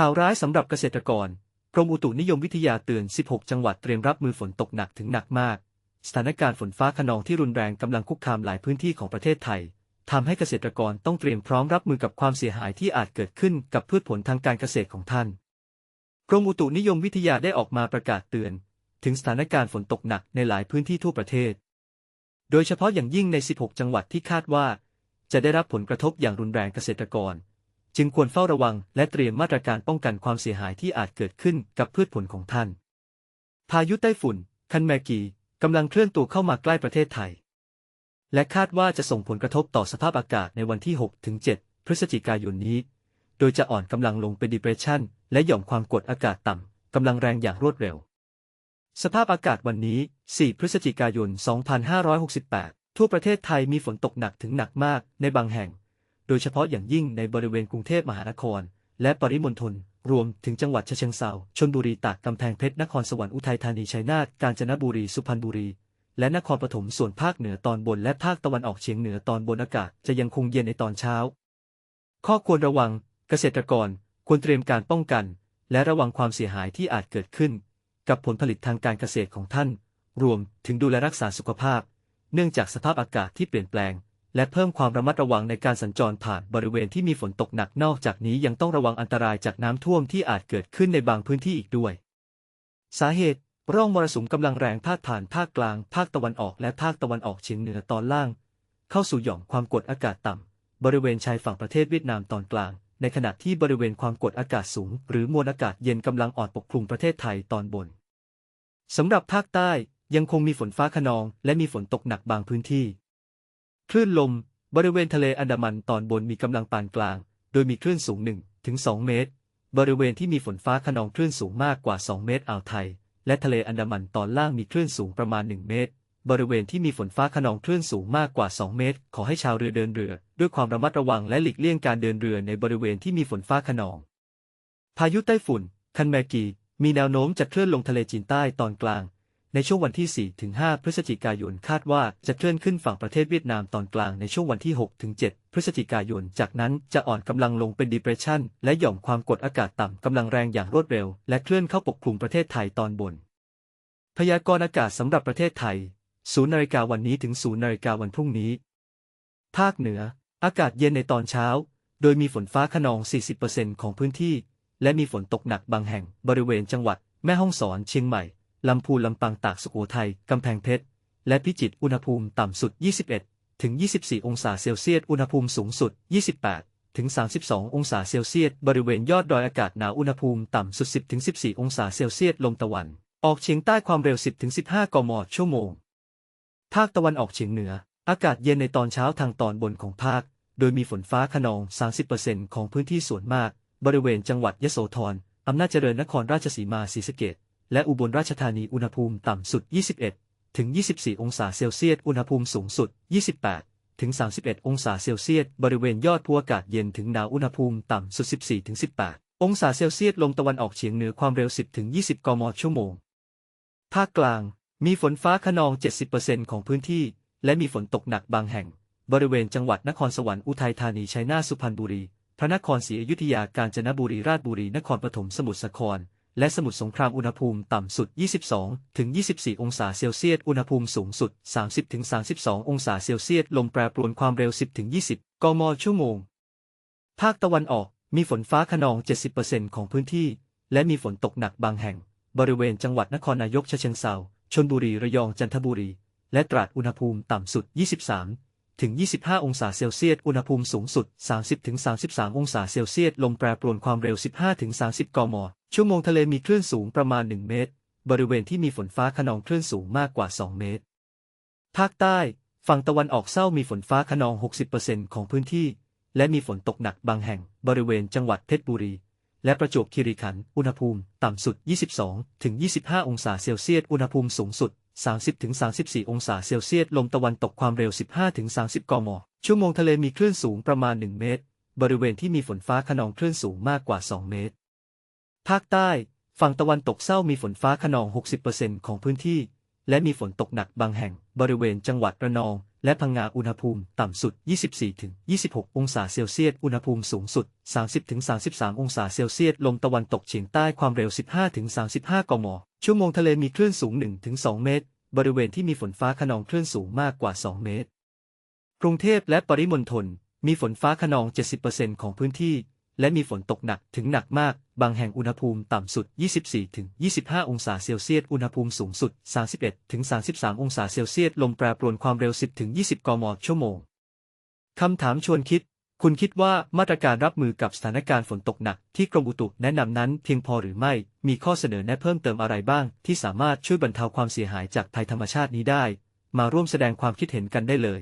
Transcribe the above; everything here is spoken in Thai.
ข่าวร้ายสำหรับเกษตรกร กรมอุตุนิยมวิทยาเตือน 16 จังหวัดเตรียมรับมือฝนตกหนักถึงหนักมาก สถานการณ์ฝนฟ้าขนองที่รุนแรงกำลังคุกคามหลายพื้นที่ของประเทศไทยทำให้เกษตรกรต้องเตรียมพร้อมรับมือกับความเสียหายที่อาจเกิดขึ้นกับพืชผลทางการเกษตรของท่าน กรมอุตุนิยมวิทยาได้ออกมาประกาศเตือน ถึงสถานการณ์ฝนตกหนักในหลายพื้นที่ทั่วประเทศ โดยเฉพาะอย่างยิ่งใน 16 จังหวัดที่คาดว่า จะได้รับผลกระทบอย่างรุนแรงเกษตรกร จึงควรเฝ้าระวังและเตรียมมาตรการป้องกันความเสียหายที่อาจเกิดขึ้นกับพืชผลของท่าน พายุไต้ฝุ่น คันแมกีกำลังเคลื่อนตัวเข้ามาใกล้ประเทศไทย และคาดว่าจะส่งผลกระทบต่อสภาพอากาศในวันที่ 6-7 พฤศจิกายนนี้ โดยจะอ่อนกำลังลงเป็น depression และหย่อมความกดอากาศต่ำกำลังแรงอย่างรวดเร็ว สภาพอากาศวันนี้ 4 พฤศจิกายน 2568 ทั่วประเทศไทยมีฝนตกหนักถึงหนักมากในบางแห่ง โดยเฉพาะอย่างยิ่งในบริเวณกรุงเทพมหานคร และปริมณฑล รวมถึงจังหวัดเชิงเทราชลบุรีตากกำแพงเพชรนครสวรรค์อุทัยธานีชัยนาทกาญจนบุรีสุพรรณบุรี และนครปฐมส่วนภาคเหนือตอนบนและภาคตะวันออกเฉียงเหนือตอนบนอากาศจะยังคงเย็นในตอนเช้า ข้อควรระวัง เกษตรกรควรเตรียมการป้องกัน และระวังความเสียหายที่อาจเกิดขึ้น กับผลผลิตทางการเกษตรของท่าน รวมถึงดูแลรักษาสุขภาพ เนื่องจากสภาพอากาศที่เปลี่ยนแปลง และเพิ่มความระมัดระวังในการสัญจรผ่านบริเวณที่มีฝนตกหนักนอกจากนี้ยังต้องระวังอันตรายจากน้ำท่วมที่อาจเกิดขึ้นในบางพื้นที่อีกด้วย สาเหตุ ร่องมรสุมกำลังแรงพาดผ่านภาคกลาง ภาคตะวันออกและภาคตะวันออกเฉียงเหนือตอนล่าง เข้าสู่หย่อมความกดอากาศต่ำบริเวณชายฝั่งประเทศเวียดนามตอนกลาง ในขณะที่บริเวณความกดอากาศสูง หรือมวลอากาศเย็นกำลังอ่อนปกคลุมประเทศไทยตอนบนสำหรับภาคใต้ยังคงมีฝนฟ้าขนอง และมีฝนตกหนักบางพื้นที่ คลื่นลม บริเวณทะเลอันดามันตอนบนมีกำลังปานกลาง โดยมีคลื่นสูง1ถึง2เมตร บริเวณที่มีฝนฟ้าขนองคลื่นสูงมากกว่า 2 เมตรอ่าวไทย และทะเลอันดามันตอนล่างมีคลื่นสูงประมาณ 1 เมตร บริเวณที่มีฝนฟ้าขนองคลื่นสูงมากกว่า 2 เมตร ขอให้ชาวเรือเดินเรือ ด้วยความระมัดระวังและหลีกเลี่ยงการเดินเรือในบริเวณที่มีฝนฟ้าขนอง พายุไต้ฝุ่น คันแมกี มีแนวโน้มจะเคลื่อนลงทะเลจีนใต้ตอนกลาง ในช่วงวันที่4ถึง5พฤศจิกายนคาดว่าจะเคลื่อนขึ้นฝั่งประเทศเวียดนามตอนกลางในช่วงวันที่6ถึง7พฤศจิกายน จากนั้นจะอ่อนกำลังลงเป็น depression และหย่อมความกดอากาศต่ำกำลังแรงอย่างรวดเร็ว และเคลื่อนเข้าปกคลุมประเทศไทยตอนบน พยากรณ์อากาศสำหรับประเทศไทย 0นาฬิกาวันนี้ถึง 0นาฬิกาวันพรุ่งนี้ ภาคเหนือ อากาศเย็นในตอนเช้า โดยมีฝนฟ้าขนอง 40%ของพื้นที่ และมีฝนตกหนักบางแห่งบริเวณจังหวัด แม่ฮ่องสอนเชียงใหม่ ลำพูนลำปางตากสุโขทัยกำแพงเพชร และพิจิตรอุณหภูมิต่ำสุด 21 ถึง 24 องศาเซลเซียส อุณหภูมิสูงสุด 28 ถึง 32 องศาเซลเซียส บริเวณยอดดอยอากาศหนาว อุณหภูมิต่ำสุด 10 ถึง 14 องศาเซลเซียส ลมตะวัน ออกเฉียงใต้ความเร็ว 10 ถึง 15 กม ชั่วโมง ภาคตะวันออกเฉียงเหนือ อากาศเย็นในตอนเช้าทางตอนบนของภาค โดยมีฝนฟ้าขนอง 30%ของพื้นที่ส่วนมาก บริเวณจังหวัดยโสธรอำนาจเจริญนครราชสีมาศรีสะเกษ และอุบลราชธานีอุณหภูมิต่ำสุด 21 ถึง 24 องศาเซลเซียส อุณหภูมิสูงสุด 28 ถึง 31 องศาเซลเซียส บริเวณยอดภูอากาศเย็นถึงหนาว อุณหภูมิต่ำสุด 14 ถึง 18 องศาเซลเซียส ลมตะวันออกเฉียงเหนือความเร็ว 10 ถึง 20 กมชั่วโมง ภาคกลาง มีฝนฟ้าขนอง 70%ของพื้นที่ และมีฝนตกหนักบางแห่ง บริเวณจังหวัดนครสวรรค์ อุทัยธานี ชัยนาท สุพรรณบุรี พระนครศรีอยุธยา กาญจนบุรี ราชบุรี นครปฐม สมุทรสาคร และสมุทรสงครามอุณหภูมิต่ำสุด 22 ถึง 24 องศาเซลเซียส อุณหภูมิสูงสุด 30 ถึง 32 องศาเซลเซียส ลมแปรปรวนความเร็ว 10 ถึง 20 กม ชั่วโมง ภาคตะวันออก มีฝนฟ้าขนอง 70%ของพื้นที่ และมีฝนตกหนักบางแห่ง บริเวณจังหวัดนครนายกเชิงเทราชลบุรี ระยอง จันทบุรี และตราด อุณหภูมิต่ำสุด 23ถึง 25 องศาเซลเซียส อุณหภูมิสูงสุด 30 ถึง 33 องศาเซลเซียส ลมแปรปรวนความเร็ว 15 ถึง 30 กม ชั่วโมงทะเลมีคลื่นสูงประมาณ 1 เมตร บริเวณที่มีฝนฟ้าขนองคลื่นสูงมากกว่า 2 เมตร ภาคใต้ ฝั่งตะวันออกเศร้ามีฝนฟ้าขนอง 60%ของพื้นที่ และมีฝนตกหนักบางแห่ง บริเวณจังหวัดเพชรบุรี และประจวบคีรีขันธ์ อุณหภูมิต่ำสุด 22ถึง25 องศาเซลเซียส อุณหภูมิสูงสุด 30ถึง34 องศาเซลเซียส ลมตะวันตกความเร็ว 15ถึง30 กม ชั่วโมงทะเลมีคลื่นสูงประมาณ 1 เมตร บริเวณที่มีฝนฟ้าขนองคลื่นสูงมากกว่า 2 เมตร ภาคใต้ ฝั่งตะวันตกเศร้ามีฝนฟ้าขนอง 60%ของพื้นที่ และมีฝนตกหนักบางแห่ง บริเวณจังหวัดระนอง และพังงาอุณหภูมิต่ำสุด 24-26 องศาเซลเซียส อุณหภูมิสูงสุด 30-33 องศาเซลเซียส ลมตะวันตกเฉียงใต้ความเร็ว 15-35 กม ชั่วโมงทะเลมีคลื่นสูง 1-2 เมตร บริเวณที่มีฝนฟ้าขนองคลื่นสูงมากกว่า 2 เมตร กรุงเทพและปริมณฑลมีฝนฟ้าขนอง 70%ของพื้นที่ และมีฝนตกหนักถึงหนักมาก บางแห่งอุณหภูมิต่ำสุด 24-25 องศาเซลเซียส อุณหภูมิสูงสุด 31-33 องศาเซลเซียส ลมแปรปรวนความเร็ว 10-20 กมชั่วโมง คำถามชวนคิด คุณคิดว่ามาตรการรับมือกับสถานการณ์ฝนตกหนักที่กรมอุตุแนะนำนั้นเพียงพอหรือไม่ มีข้อเสนอแนะเพิ่มเติมอะไรบ้าง ที่สามารถช่วยบรรเทาความเสียหายจากภัยธรรมชาตินี้ได้ มาร่วมแสดงความคิดเห็นกันได้เลย